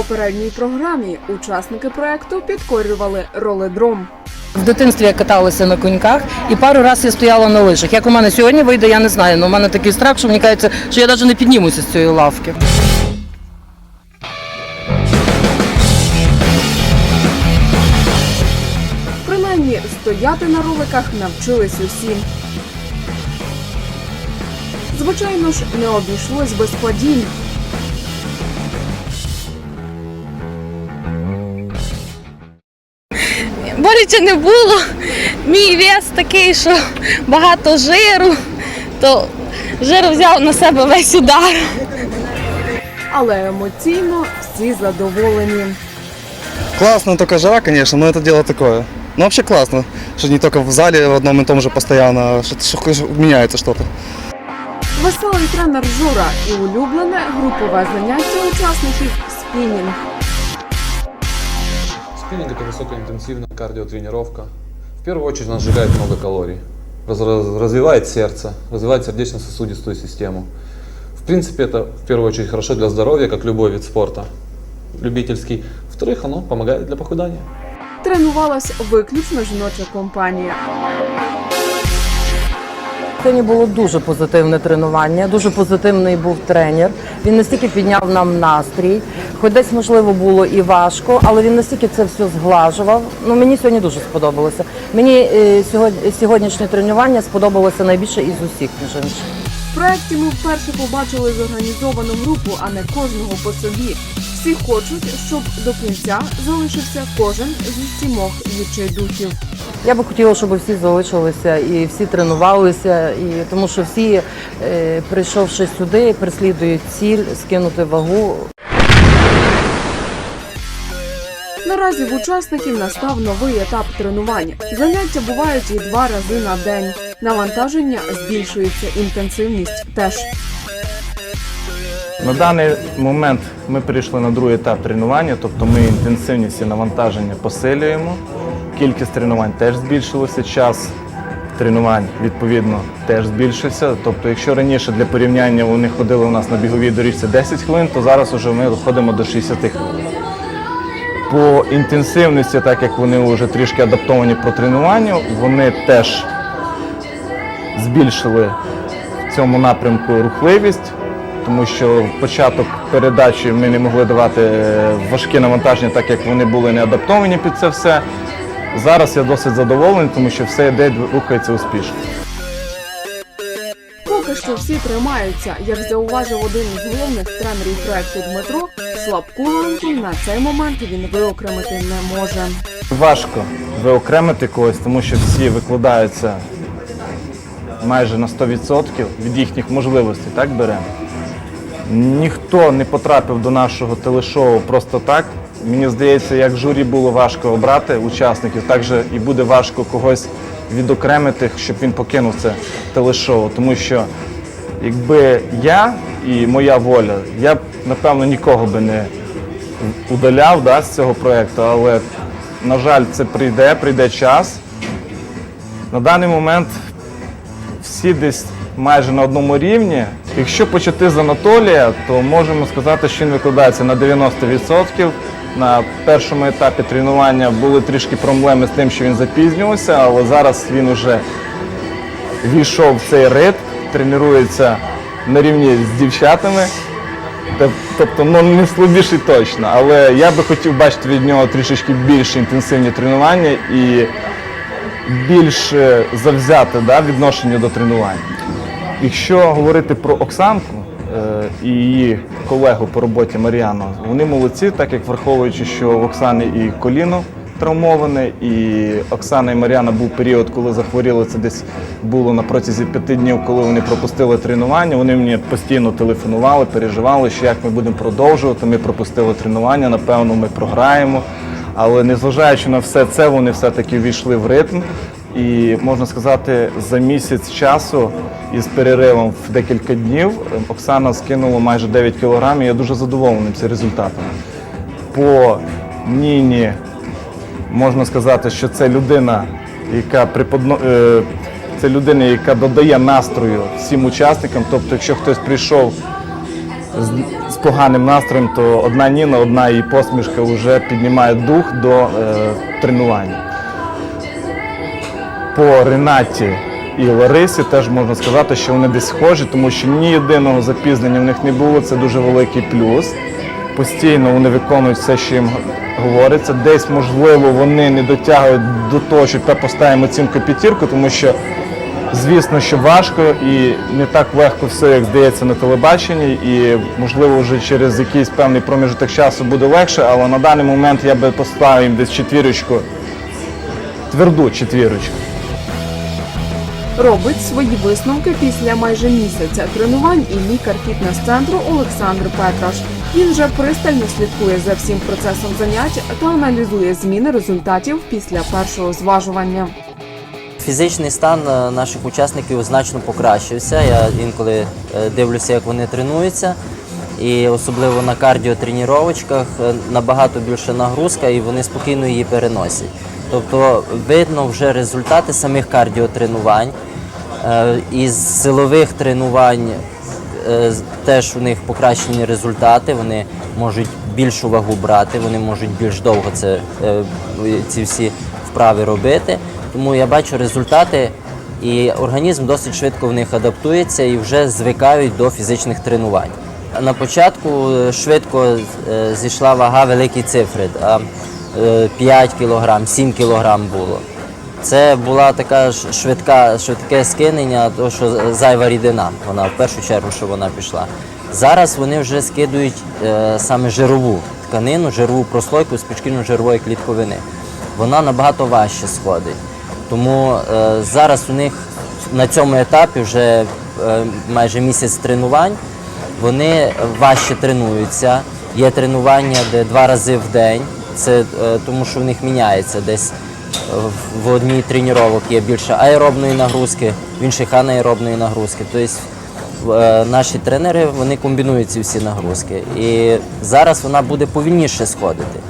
попередній програмі учасники проекту підкорювали роледром. В дитинстві я каталася на коньках і пару разів я стояла на лижах. Як у мене сьогодні вийде, я не знаю. але у мене такий страх, що мені кажеться, що я навіть не піднімуся з цієї лавки. Принаймні стояти на роликах навчились усі. Звичайно ж, не обійшлось без падінь. Боляче не було. Мій вес такий, що багато жиру, то жир взяв на себе весь удар. Але емоційно всі задоволені. Классно, только жара, конечно, но это дело такое. Но вообще классно, что не только в зале в одном и том же постоянно, что, что- что меняется что-то. Веселий тренер Жура і улюблене групове заняття учасників спінінг. Спиннинг – это высокоинтенсивная кардиотренировка. В первую очередь она сжигает много калорий, раз- раз- развивает сердце, развивает сердечно-сосудистую систему. В принципе, это в первую очередь хорошо для здоровья, как любой вид спорта любительский. Во-вторых, оно помогает для похудания. Тренувалась виключно жіноча компанія. Сьогодні було дуже позитивне тренування, дуже позитивний був тренер. Він настільки підняв нам настрій, хоч десь можливо було і важко, але він настільки це все зглажував. Ну мені сьогодні дуже сподобалося. Мені е, сьогодні, сьогоднішнє тренування сподобалося найбільше із усіх між. В проєкті ми вперше побачили зорганізовану групу, а не кожного по собі. Всі хочуть, щоб до кінця залишився кожен зі сімох відчайдухів. Я би хотіла, щоб всі залишилися і всі тренувалися, і тому що всі, е, прийшовши сюди, переслідують ціль скинути вагу. Наразі в учасників настав новий етап тренувань. Заняття бувають і два рази на день. Навантаження збільшується, інтенсивність теж. На даний момент ми перейшли на другий етап тренування, тобто ми інтенсивність і навантаження посилюємо. Кількість тренувань теж збільшилася, час тренувань відповідно теж збільшився. Тобто, якщо раніше для порівняння вони ходили у нас на біговій доріжці 10 хвилин, то зараз вже ми доходимо до 60 хвилин. По інтенсивності, так як вони вже трішки адаптовані про тренування, вони теж збільшили в цьому напрямку рухливість, тому що початок передачі ми не могли давати важкі навантаження, так як вони були не адаптовані під це все. Зараз я досить задоволений, тому що все йде, рухається успішно. Поки що всі тримаються. Як зауважив один із головних тренерів проекту Дмитро, слабку ланку на цей момент він виокремити не може. Важко виокремити когось, тому що всі викладаються майже на 100% від їхніх можливостей, так беремо. Ніхто не потрапив до нашого телешоу просто так. Мені здається, як журі було важко обрати учасників, так же і буде важко когось відокремити, щоб він покинув це телешоу. Тому що якби я і моя воля, я б напевно нікого би не удаляв да, з цього проєкту, але, на жаль, це прийде, прийде час. На даний момент всі десь майже на одному рівні. Якщо почати з Анатолія, то можемо сказати, що він викладається на 90%. На першому етапі тренування були трішки проблеми з тим, що він запізнювався, але зараз він вже війшов в цей ритм, тренується на рівні з дівчатами. Тобто ну, не слабіший точно, але я би хотів бачити від нього трішечки більш інтенсивні тренування і більш е, завзяте да, відношення до тренувань. Якщо говорити про Оксанку і її колегу по роботі Мар'яну, вони молодці, так як враховуючи, що в Оксани і коліно травмоване, і Оксана і Мар'яна був період, коли захворіли, це десь було на протязі п'яти днів, коли вони пропустили тренування. Вони мені постійно телефонували, переживали, що як ми будемо продовжувати. Ми пропустили тренування, напевно, ми програємо. Але незважаючи на все це, вони все-таки ввійшли в ритм. І можна сказати, за місяць часу із переривом в декілька днів е, Оксана скинула майже 9 кілограмів. Я дуже задоволений цим результатом. По Ніні можна сказати, що це людина, яка приподно... е, це людина, яка додає настрою всім учасникам. Тобто, якщо хтось прийшов з, поганим настроєм, то одна Ніна, одна її посмішка вже піднімає дух до е, тренування. По Ренаті і Ларисі теж можна сказати, що вони десь схожі, тому що ні єдиного запізнення в них не було. Це дуже великий плюс. Постійно вони виконують все, що їм говориться. Десь, можливо, вони не дотягують до того, щоб та поставимо оцінку п'ятірку, тому що звісно, що важко і не так легко все, як здається на телебаченні. І можливо, вже через якийсь певний проміжок часу буде легше, але на даний момент я би поставив їм десь четвірочку, тверду четвірочку. Робить свої висновки після майже місяця тренувань і лікар фітнес-центру Олександр Петраш. Він же пристально слідкує за всім процесом занять та аналізує зміни результатів після першого зважування. Фізичний стан е, наших учасників значно покращився. Я інколи е, дивлюся, як вони тренуються. І особливо на кардіотренувачках е, набагато більше нагрузка і вони спокійно її переносять. Тобто видно вже результати самих кардіотренувань. Е, Із силових тренувань е, теж у них покращені результати. Вони можуть більшу вагу брати, вони можуть більш довго це, е, ці всі вправи робити. Тому я бачу результати, і організм досить швидко в них адаптується і вже звикають до фізичних тренувань. На початку швидко зійшла вага великі цифри. А, е, 5 кг, 7 кг було. Це була така швидка, швидке скинення, тому що зайва рідина, вона в першу чергу, що вона пішла. Зараз вони вже скидують е, саме жирову тканину, жирову прослойку з підшкільно-жирової клітковини. Вона набагато важче сходить. Тому е, зараз у них на цьому етапі вже е, майже місяць тренувань. Вони важче тренуються. Є тренування, де два рази в день. Це е, тому, що в них міняється десь в- в одній тренуванні є більше аеробної нагрузки, в інших анаеробної нагрузки. Тобто е, наші тренери вони комбінують ці всі нагрузки. І зараз вона буде повільніше сходити.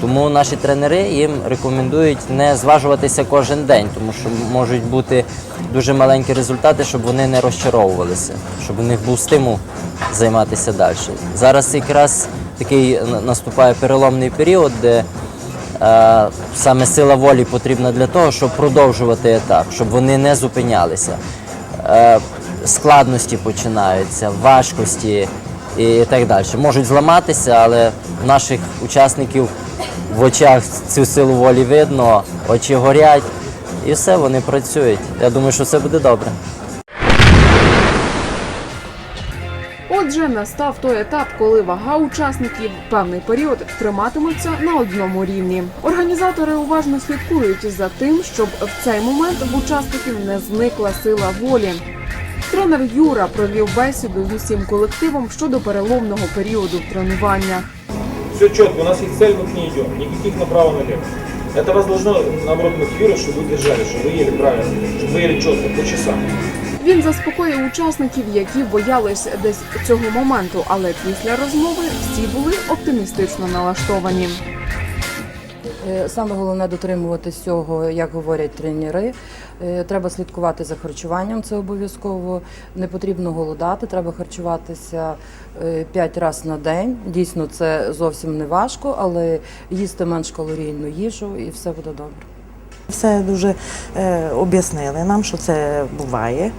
Тому наші тренери їм рекомендують не зважуватися кожен день, тому що можуть бути дуже маленькі результати, щоб вони не розчаровувалися, щоб у них був стимул займатися далі. Зараз якраз такий наступає переломний період, де е, саме сила волі потрібна для того, щоб продовжувати етап, щоб вони не зупинялися. Е, складності починаються, важкості і так далі. Можуть зламатися, але наших учасників в очах цю силу волі видно, очі горять, і все, вони працюють. Я думаю, що все буде добре. Отже, настав той етап, коли вага учасників певний період триматиметься на одному рівні. Організатори уважно слідкують за тим, щоб в цей момент в учасників не зникла сила волі. Тренер Юра провів бесіду з усім колективом щодо переломного періоду тренування. Все четко, у нас есть цель, мы к ней идем, никаких направо-налево. Это вас должно, наоборот, мотивировать, чтобы вы держали, чтобы вы ели правильно, чтобы вы ели четко, по часам. Він заспокоїв учасників, які боялись десь цього моменту, але після розмови всі були оптимістично налаштовані. Е, Саме головне дотримуватись цього, як говорять тренери. Е, Треба слідкувати за харчуванням, це обов'язково. Не потрібно голодати, треба харчуватися 5 разів на день. Дійсно, це зовсім не важко, але їсти менш калорійну їжу і все буде добре. Все дуже е, об'яснили нам, що це буває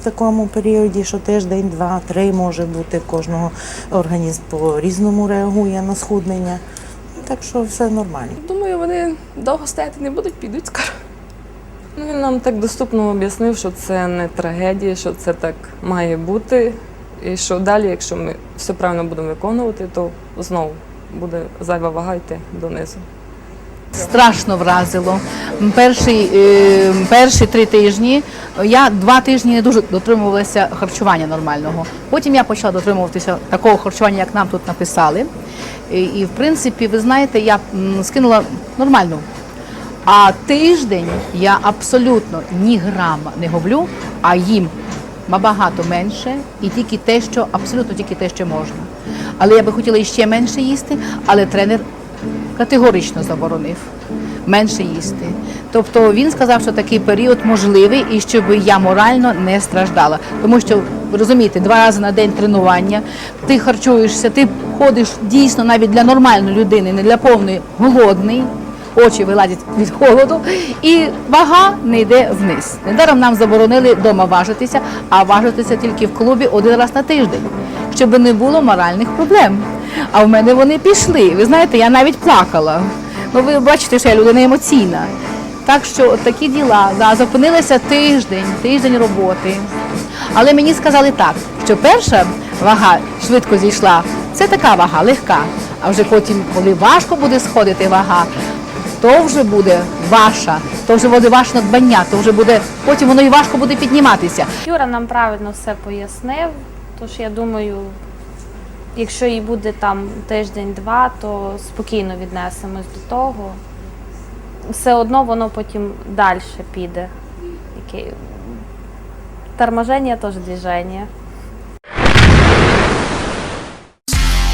в такому періоді, що тиждень, два, три може бути. Кожного організм по-різному реагує на схуднення. Так що все нормально. Думаю, вони довго стояти не будуть, підуть скоро. Ну, він нам так доступно об'яснив, що це не трагедія, що це так має бути. І що далі, якщо ми все правильно будемо виконувати, то знову буде зайва вага йти донизу. Страшно вразило. Перші, е, перші три тижні я два тижні не дуже дотримувалася харчування нормального. Потім я почала дотримуватися такого харчування, як нам тут написали. І, в принципі, ви знаєте, я скинула нормально. А тиждень я абсолютно ні грама не гублю, а їм набагато менше і тільки те, що абсолютно тільки те, що можна. Але я би хотіла іще менше їсти, але тренер категорично заборонив. менше їсти. Тобто він сказав, що такий період можливий і щоб я морально не страждала. Тому що розумієте, два рази на день тренування, ти харчуєшся, ти ходиш дійсно навіть для нормальної людини, не для повної голодний. Очі вилазять від холоду, і вага не йде вниз. Недаром нам заборонили вдома важитися, а важитися тільки в клубі один раз на тиждень, щоб не було моральних проблем. А в мене вони пішли. Ви знаєте, я навіть плакала. Ну, ви бачите, що я людина емоційна. Так що такі діла, да, зупинилися тиждень, тиждень роботи. Але мені сказали так, що перша вага швидко зійшла, це така вага, легка. А вже потім, коли важко буде сходити вага, то вже буде ваша, то вже буде ваше надбання, то вже буде, потім воно і важко буде підніматися. Юра нам правильно все пояснив, тож я думаю, якщо і буде там тиждень-два, то спокійно віднесемось до того. Все одно воно потім далі піде. Торможення теж движення.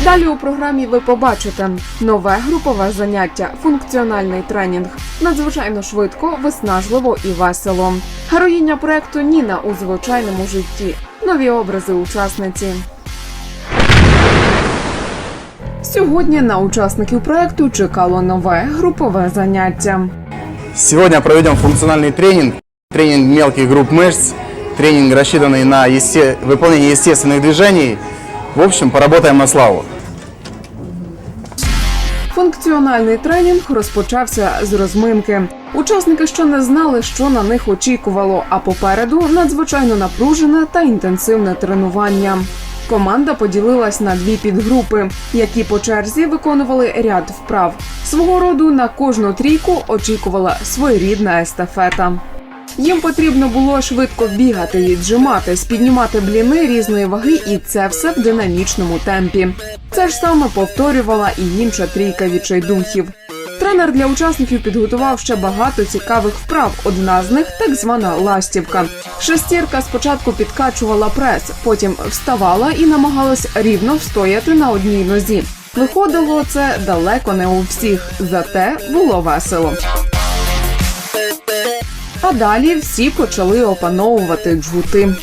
Далі у програмі ви побачите нове групове заняття, функціональний тренінг. Надзвичайно швидко, виснажливо і весело. Героїня проекту Ніна у звичайному житті. Нові образи учасниці. Сьогодні на учасників проекту чекало нове групове заняття. Сегодня проведем функциональный тренинг, тренинг мелких групп мышц, тренинг, рассчитанный на есте- выполнение естественных движений. В общем, поработаем на славу. Функціональний тренінг розпочався з розминки. Учасники ще не знали, що на них очікувало, а попереду надзвичайно напружене та інтенсивне тренування. Команда поділилась на дві підгрупи, які по черзі виконували ряд вправ. Свого роду на кожну трійку очікувала своєрідна естафета. Їм потрібно було швидко бігати, віджиматись, піднімати бліни різної ваги, і це все в динамічному темпі. Це ж саме повторювала і інша трійка відчайдухів. Тренер для учасників підготував ще багато цікавих вправ. Одна з них так звана ластівка. Шестірка спочатку підкачувала прес, потім вставала і намагалась рівно встояти на одній нозі. Виходило це далеко не у всіх, зате було весело. А далі всі почали опановувати джгути.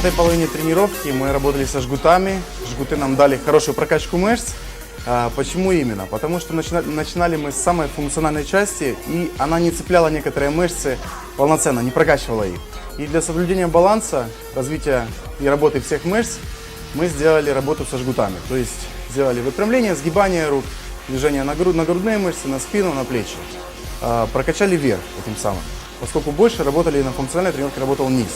Этой половине тренировки мы работали со жгутами. Жгуты нам дали хорошую прокачку мышц. А, Почему именно? Потому что начина- начинали мы с самой функциональной части, и она не цепляла некоторые мышцы полноценно, не прокачивала их. И для соблюдения баланса, развития и работы всех мышц, мы сделали работу со жгутами. То есть сделали выпрямление, сгибание рук, движение на, гру- на грудные мышцы, на спину, на плечи. А, Прокачали вверх этим самым. Поскольку больше работали на функциональной тренировке, работал низ.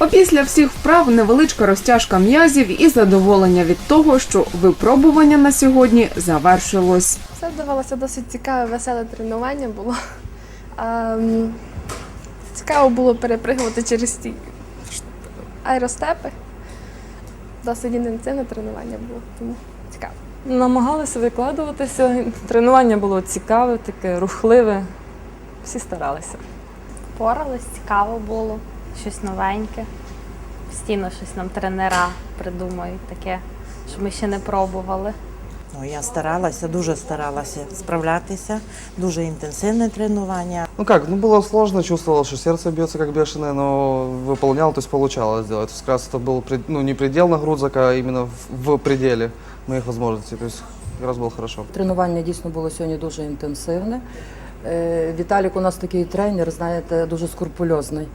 Опісля всіх вправ невеличка розтяжка м'язів і задоволення від того, що випробування на сьогодні завершилось. Все вдавалося досить цікаве, веселе тренування було. Ем, Цікаво було перепригувати через ті аеростепи. Досить інтенсивне тренування було, тому цікаво. Намагалися викладуватися. Тренування було цікаве, таке рухливе. Всі старалися. Порались, цікаво було, щось новеньке. Постійно щось нам тренера придумають таке, що ми ще не пробували. Ну, я старалася, дуже старалася справлятися, дуже інтенсивне тренування. Ну как, ну было сложно, чувствовал, что сердце бьется как бешеное, но выполнял, то есть получалось сделать. То есть как раз это был пред- ну, не предел нагрузок, а именно в, в пределе моих возможностей. То есть как раз было хорошо. Тренування дійсно було сьогодні дуже інтенсивне. Е, Віталік у нас такий тренер, знаєте, дуже скрупульозний.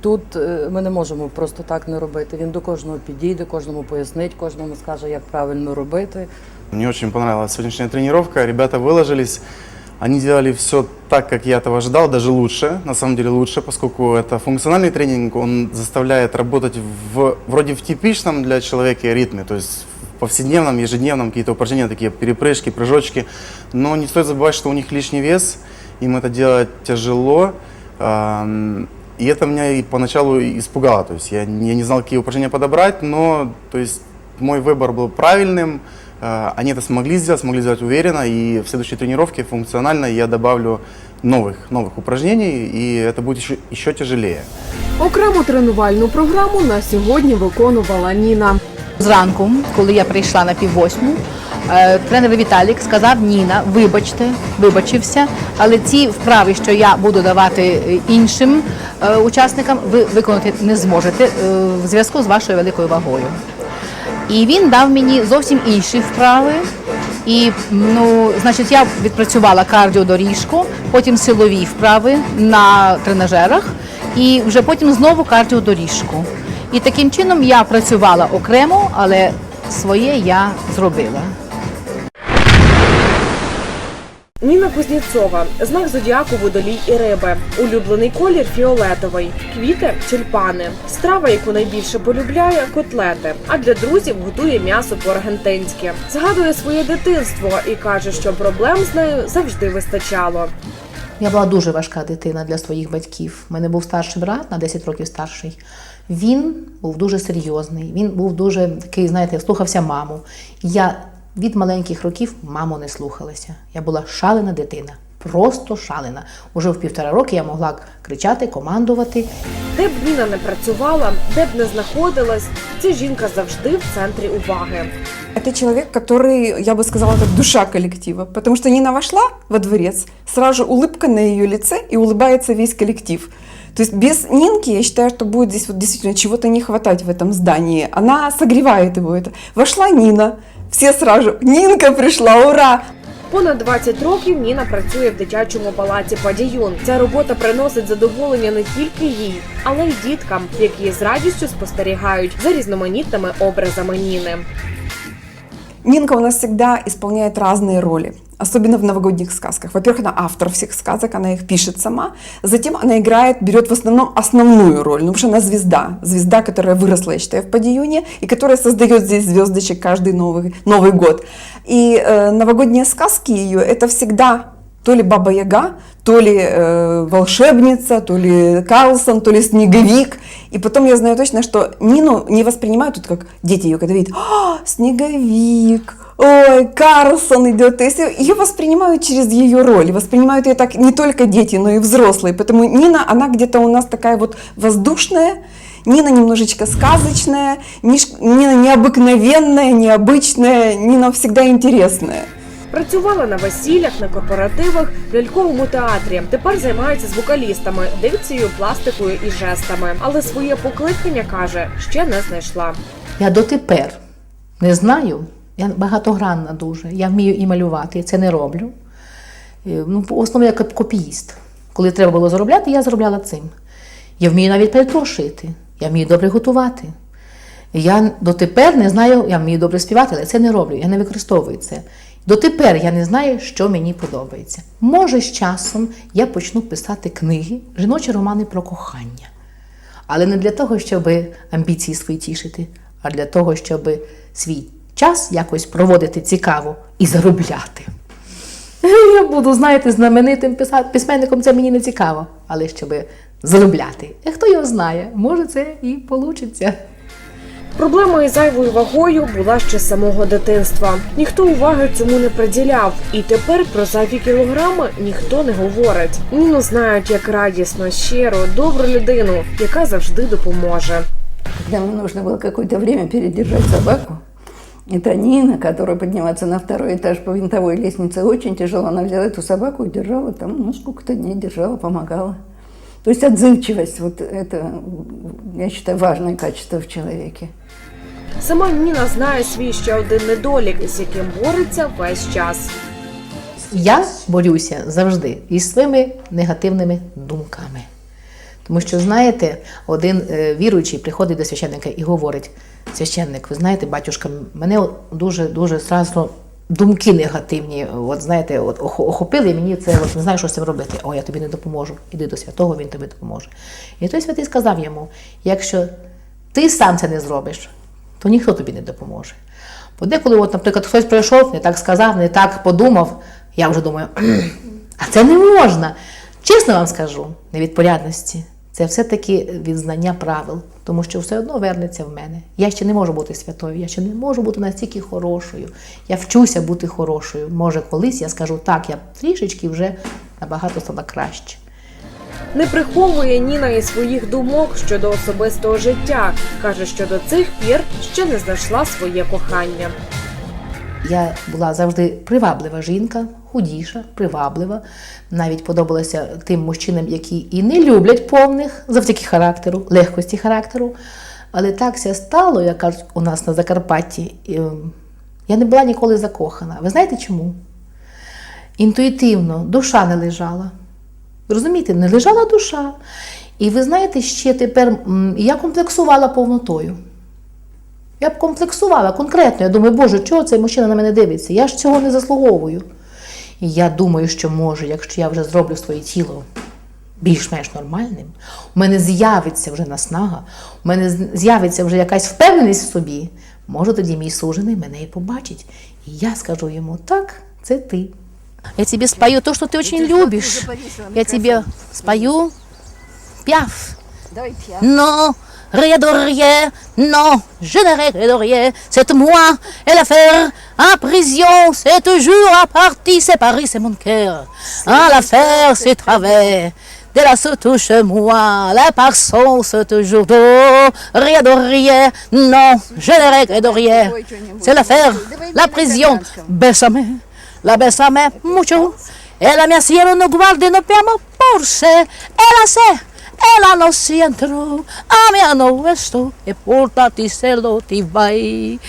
Тут е, ми не можемо просто так не робити. Він до кожного підійде, кожному пояснить, кожному скаже, як правильно робити. Мне очень понравилась сегодняшняя тренировка. Ребята выложились. Они делали все так, как я этого ожидал, даже лучше, на самом деле лучше, поскольку это функциональный тренинг, он заставляет работать в, вроде в типичном для человека ритме, то есть в повседневном, ежедневном какие-то упражнения, такие перепрыжки, прыжочки. Но не стоит забывать, что у них лишний вес, им это делать тяжело. Ам, И это меня и поначалу испугало, то есть я, не- я не знал, какие упражнения подобрать, но то есть мой выбор был правильным, Э, Они это смогли сделать, смогли сделать уверенно, и в следующей тренировке функционально я добавлю новых, новых упражнений, и это будет еще, еще тяжелее. Окрему тренувальну програму на сьогодні виконувала Ніна. Зранку, коли я прийшла на піввосьму, е, тренер Віталік сказав Ніна, вибачте, вибачився, але ці вправи, що я буду давати е, іншим е, учасникам, ви виконати не зможете е, в зв'язку з вашою великою вагою. І він дав мені зовсім інші вправи. І ну, значить, я відпрацювала кардіодоріжку, потім силові вправи на тренажерах, і вже потім знову кардіодоріжку. І таким чином я працювала окремо, але своє я зробила. Ніна Кузнєцова, знак зодіаку водолій і риби. Улюблений колір фіолетовий, квіти тюльпани. Страва, яку найбільше полюбляє котлети. А для друзів готує м'ясо по-аргентинськи. Згадує своє дитинство і каже, що проблем з нею завжди вистачало. Я була дуже важка дитина для своїх батьків. У мене був старший брат на 10 років старший. Він був дуже серйозний, він був дуже такий, знаєте, слухався маму. Я від маленьких років маму не слухалася. Я була шалена дитина, просто шалена. Уже в півтора роки я могла кричати, командувати. Де б Ніна не працювала, де б не знаходилась, ця жінка завжди в центрі уваги. Это человек, который, я бы сказала, как душа коллектива. Потому что Нина вошла во дворец, сразу же улыбка на ее лице и улыбается весь коллектив. То есть без Нинки, я считаю, что будет здесь вот действительно чего-то не хватать в этом здании. Она согревает его это. Вошла Нина, все сразу же, Нинка пришла, ура! Понад 20 років Ніна працює в дитячому палаці Падіюн. Ця робота приносить задоволення не тільки їй, але й діткам, які з радістю спостерігають за різноманітними образами Ніни. Нинка у нас всегда исполняет разные роли, Особенно в новогодних сказках. Во-первых, она автор всех сказок, она их пишет сама. Затем она играет, берет в основном основную роль, ну потому что она звезда. Звезда, которая выросла, я считаю, в Падиюне, и которая создает здесь звездочек каждый новый, Новый год. И э, новогодние сказки ее это всегда то ли Баба Яга, то ли э, волшебница, то ли Карлсон, то ли снеговик. И потом я знаю точно, что Нину не воспринимают тут как дети ее, когда видят, «А, снеговик, ой, Карлсон идет. То есть ее воспринимают через ее роль, воспринимают ее так не только дети, но и взрослые. Поэтому Нина, она где-то у нас такая вот воздушная, Нина немножечко сказочная, Ниш- Нина необыкновенная, необычная, Нина всегда интересная. Працювала на весіллях, на корпоративах, в ляльковому театрі. Тепер займається з вокалістами, дикцією, пластикою і жестами. Але своє покликання каже, ще не знайшла. Я дотепер не знаю. Я багатогранна дуже. Я вмію і малювати, я це не роблю. Е, Ну, в основному я копіїст. Коли треба було заробляти, я заробляла цим. Я вмію навіть пальто шити, я вмію добре готувати. Я дотепер не знаю, я вмію добре співати, але це не роблю, я не використовую це. Дотепер я не знаю, що мені подобається. Може, з часом я почну писати книги, жіночі романи про кохання. Але не для того, щоб амбіції свої тішити, а для того, щоб свій час якось проводити цікаво і заробляти. Я буду, знаєте, знаменитим письменником, це мені не цікаво, але щоб заробляти. І хто його знає, може це і вийде. Проблема із зайвою вагою була ще з самого дитинства. Ніхто уваги цьому не приділяв, і тепер про зайві кілограми ніхто не говорить. Ніну знають як радісно, щиро, добру людину, яка завжди допоможе. Мне нужно было какое-то время передержать собаку, это Нина, которая подниматься на второй этаж по винтовой лестнице очень тяжело. Она взяла эту собаку и держала там, ну, сколько-то дней держала, помогала. То есть отзывчивость, вот это, я считаю, важное качество в человеке. Сама Ніна знає свій ще один недолік, з яким бореться весь час. Я борюся завжди із своїми негативними думками. Тому що, знаєте, один е, віруючий приходить до священника і говорить: священник, ви знаєте, батюшка, мене дуже дуже страшно думки негативні. От знаєте, от охопили, мені це от не знаю, що з цим робити. О, я тобі не допоможу. Іди до святого, він тобі допоможе. І той святий сказав йому: якщо ти сам це не зробиш, то ніхто тобі не допоможе. Бо деколи, от, наприклад, хтось прийшов, не так сказав, не так подумав, я вже думаю, а це не можна. Чесно вам скажу, не від порядності. Це все-таки від знання правил, тому що все одно вернеться в мене. Я ще не можу бути святою, я ще не можу бути настільки хорошою. Я вчуся бути хорошою. Може, колись я скажу так, я трішечки вже набагато стало краще. Не приховує Ніна і своїх думок щодо особистого життя. Каже, що до цих пір ще не знайшла своє кохання. Я була завжди приваблива жінка, худіша, приваблива. Навіть подобалася тим мужчинам, які і не люблять повних завдяки характеру, легкості характеру. Але так ся стало, як кажуть у нас на Закарпатті. ем, Я не була ніколи закохана. Ви знаєте чому? Інтуїтивно, душа не лежала. Розумієте, не лежала душа. І ви знаєте, ще тепер я комплексувала повнотою. Я б комплексувала конкретно. Я думаю, Боже, чого цей мужчина на мене дивиться? Я ж цього не заслуговую. І я думаю, що може, якщо я вже зроблю своє тіло більш-менш нормальним, у мене з'явиться вже наснага, у мене з'явиться вже якась впевненість в собі. Може, тоді мій сужений мене і побачить. І я скажу йому, так, це ти. Я тебе спою то, что ты очень любишь. Я тебе спою пяв. Non, rien de rien, non, je ne regrette de rien. C'est moi et l'affaire en prison, c'est toujours à partie, c'est Paris, c'est mon cœur. Ah, l'affaire, c'est travers. De la se touche moi, la personne, c'est toujours d'eau. Rien de rien, non, je ne regrette de rien. C'est l'affaire, la prison. Bésame, la bésame mucho. El mi cielo no guarde, no piamo porse. Ella ela não se entrou, a minha não estou, e porta-te selo te vai.